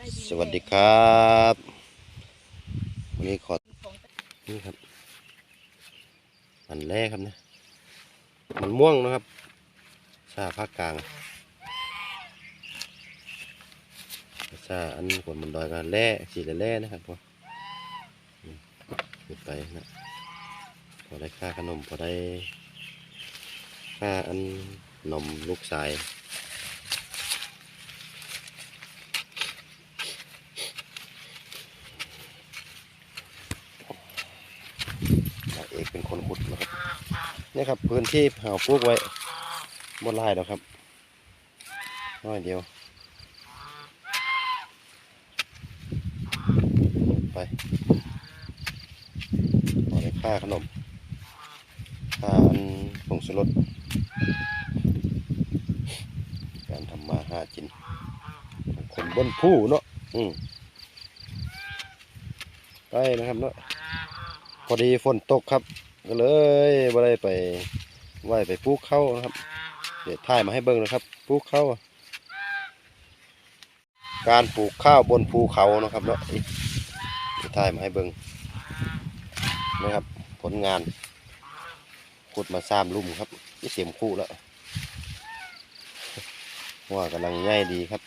สวัสดีครับวันนี้ขอนี่ครับมันแรกครับนะมันม่วงนะครับชาภาคกลางชาอันขนมันดอยกันแร่สีแร่นะครับพออืมขึ้นไปนะพอได้ค่าขนมพอได้ค่าอันนมลูกสาย เป็นคนขุดนะครับนี่ครับพื้นที่เห่าปลูกไว้บนไร่แล้วครับน้อยเดียว ไปขอได้ค่าขนมค่าอันผงสลดการทำมาหากินของคนบนผู้เนาะอืมไปนะครับเนาะ อดีฝนตกครับ ก็เลยบ่ได้ไปไหวไปปลูกข้าวนะครับ เดี๋ยวถ่ายมาให้เบิ่งนะครับปลูกข้าวการปลูกข้าวบนภูเขานะครับเนาะเดี๋ยวถ่ายมาให้เบิ่งนะครับ ผลงานขุดมาสามลุ่มครับนี่เต็มคู่แล้วว่ากำลังง่ายดีครับ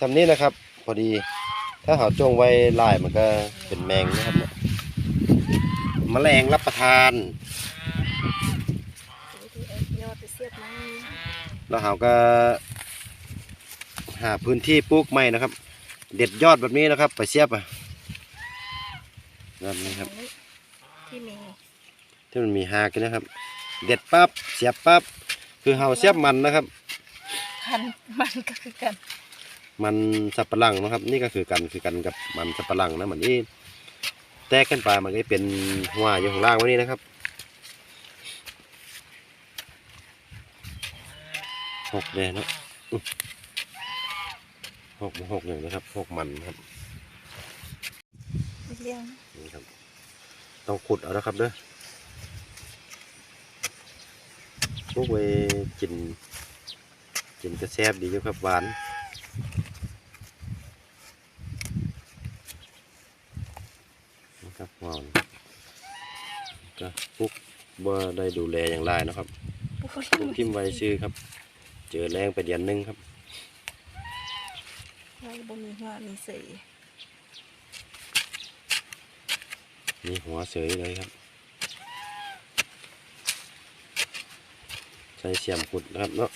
สำนี้นะครับ พอดีถ้าหาจงไว้ลายมันก็เป็นแมงนะครับ เนี่ยแมลงรับประทานยอดไปเสียบมันแล้วเราก็หาพื้นที่ปลูกใหม่นะครับ เด็ดยอดแบบนี้นะครับ ไปเสียบอะแบบนี้ครับ ที่มีที่มันมีหากันนะครับ เด็ดปั๊บเสียบปั๊บคือเราเสียบมันนะครับพันมันก็คือกัน มันสับปะหลังนะครับ นี่ก็คือกันคือกันกับมันสับปะหลังนะเหมือนนี้ แตกกันไปมันก็เป็นหัวอยู่ข้างล่างไว้นี่นะครับหกเลยเนาะอื้อหกหกหนึ่งนะครับหกมันครับเลี้ยงนี่ครับต้องขุดเอานะครับเด้อพวกไว้กินกินกระแซบดีอยู่ครับหวานนะครับหวาน ก็พวกบ่ได้ดูแลอย่างไรนะครับพวกพิมพ์ไว้ชื่อครับ เจอแรงไปเดือนหนึงครับไว้บ่มีหัวมีสีมีหัวเสยเลยครับ ใช้เสียมขุดนะครับเนาะ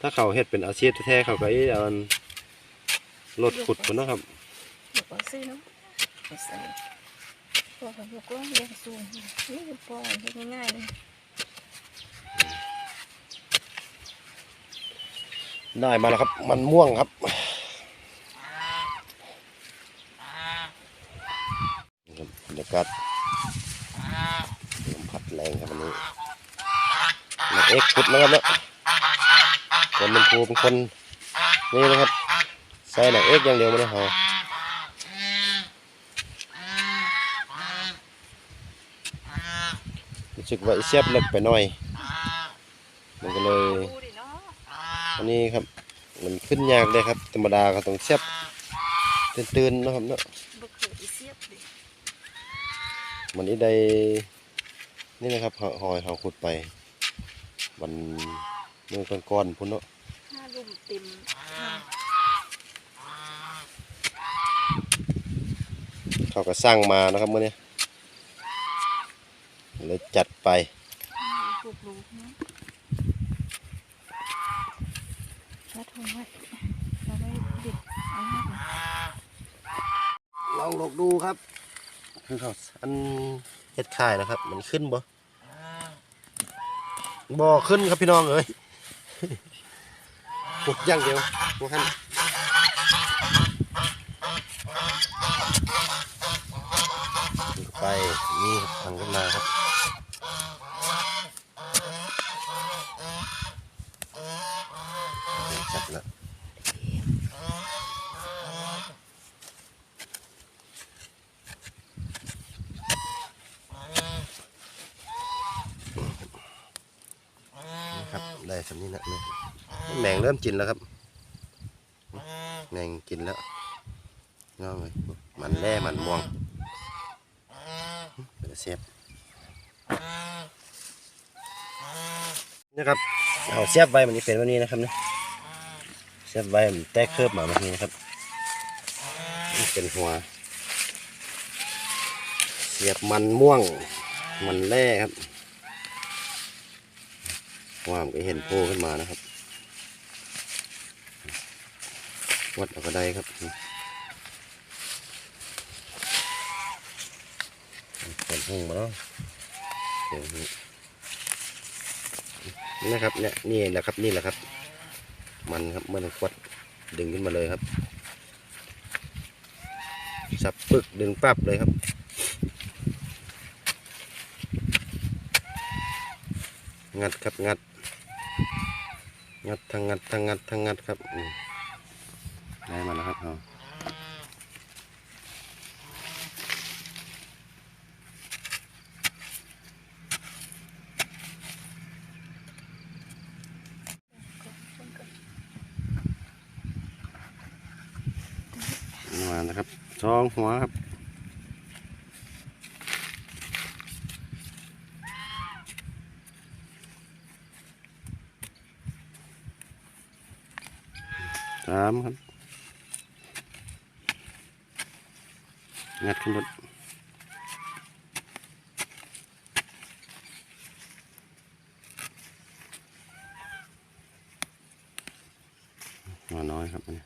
ถ้าเขาเฮ็ดเป็นอาชีพแท้ๆเขาก็เอ้เอาอันรถขุดคนเนาะครับเดี๋ยวก็ซื้อเนาะ เอาใส่พวกเขายกล้องเลี้ยงสูงนี่คือปล่อยให้ง่ายๆเลยได้มาแล้วครับ มันม่วงครับบรรยากาศลมพัดแรงครับวันนี้นาเอ็กซ์ขุดนะครับเนาะคนเป็นครูเป็นคนนี่นะครับใส่หนายเอ็กอย่างเดียวไม่ได้หอ รู้สึกว่าอีเสียบเล็กไปหน่อย มันก็เลยดูดิเนาะอันนี้ครับ มันขึ้นยากเลยครับ ธรรมดาก็ต้องเสียบตื่นๆนะครับเนาะบ่เคยอีเสียบดิมันนี้ได้นี่นะครับหหอยเขาขุดไปวันเมื่อก่อนๆพุ่นเนาะห้าลุ่มเต็มเขาก็สร้างมานะครับเมื่อนี้ เลยจัดไปปลูกลูกเนาะถ้าทงไว้เราได้เด็ดเอาให้ก่อนลองลองดูครับคือเขาอันเฮ็ดข่ายนะครับ มันขึ้นบ่บ่ขึ้นครับพี่น้องเอ้ยปลุกอย่างเดียวพวกท่านไปนี่ครับทางขึ้นมาครับจับแล้วนี่ครับ ได้สำนี้นะเนี่ยแมงเริ่มจินแล้วครับ แมงกินแล้วงอกเลยมันแร่มันม่วงเป็นเสียบนะครับเอาเสียบไว้มันนี้เป็นวันนี้นะครับเนี่ยเสียบไว้มันแตกเคลือบมาแบบนี้นะครับนี่เป็นหัวเสียบมันม่วง มันแร่ครับ ว่ามก็เห็นโผล่ขึ้นมานะครับ วัดเอาก็ได้ครับผลหุ่งมาแล้วเดี๋ยวนี้นี่นะครับเนี่ยนี่แหละครับนี่แหละครับ มันครับเมื่อควัดดึงขึ้นมาเลยครับ สับปึกดึงปั๊บเลยครับงัดครับงัด งัดทั้งงัดทั้งงัดทั้งงัดครับได้มาแล้วครับเอามาแล้วครับสองหัวครับ สามครับ งัดขึ้นรถมาน้อยครับนนี้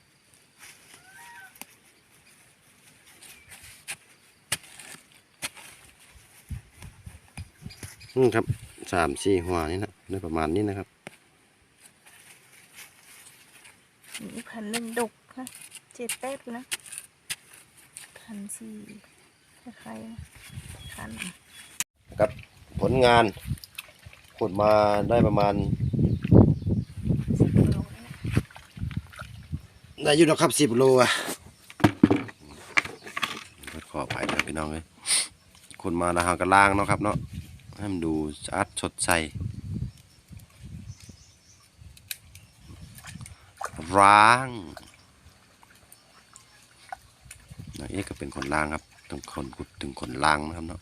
อืมครับสามสี่หัวนี่นะในประมาณนี้นะครับ นี่ พันหนึ่งดกค่ะเจ็ดแป๊บนะพันสี่คล้ายๆนะพันครับผลงานขุดมาได้ประมาณสิบโลนะได้อยู่นะครับสิบโลอะขอไปครับพี่น้องเลยขุดมาแล้วหากระล่างเนาะครับเนาะให้มันดูสะอาดสดใส ร้างนางเอกก็เป็นคนล่างครับต้องคนขุดถึงคนล่างนะครับเนาะ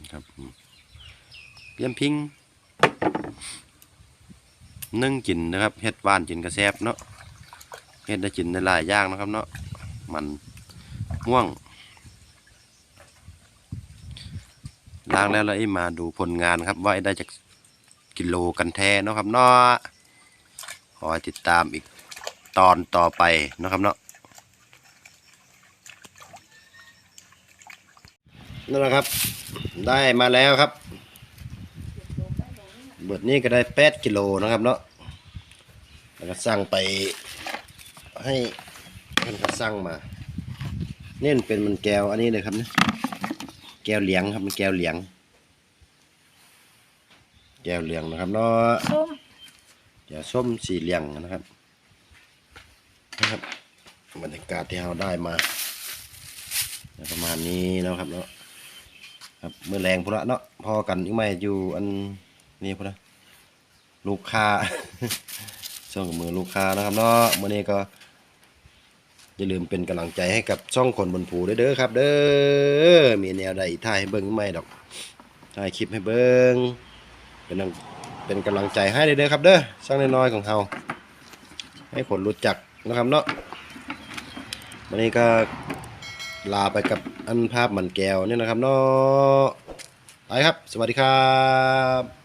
นะครับเปียมพิงนึ่งกินนะครับเฮ็ดหวานกินกระแซบเนาะเฮ็ดได้กินได้หลายอย่างนะครับเนาะมันม่วงล้างแล้วเราไอ้มาดูผลงานครับว่าไอ้ได้จากกิโลกันแท้เนาะครับเนาะ ขอให้ติดตามอีกตอนต่อไปนะครับเนาะนั่นแหละครับ ได้มาแล้วครับ เบิดนี้ก็ได้แปดกิโลนะครับเนาะแล้วก็สั่งไปให้เพื่อนก็สั่งมา เนี่ยมันเป็นมันแก้วอันนี้เลยครับเนี่ยแก้วเหลียงครับมันแก้วเหลียง แก้วเหลียงนะครับเนาะ ส้มแก้วส้มสี่เหลี่ยงนะครับนะครับบรรยากาศที่เราได้มาประมาณนี้แล้วครับเนาะครับเมื่อแรงพุละเนาะพอกันอีกไหมอยู่อันนี้พุละลูกค้าช่องกับมือลูกค้านะครับเนาะเมื่อนี้ก็อย่าลืมเป็นกำลังใจให้กับช่องคนบนผูด้เด้อครับ เด้อมีแนวใดถ่ายให้เบิ้งไม่ดอกถ่ายคลิปให้เบิ้งเป็นกำลัง เป็นกำลังใจให้เด้อครับ เด้อช่างน้อยๆของเฮาให้ผลรู้จักนะครับเนาะวันนี้ก็ลาไปกับอันภาพมันแก้วเนี่ยนะครับเนาะไปครับ สวัสดีครับ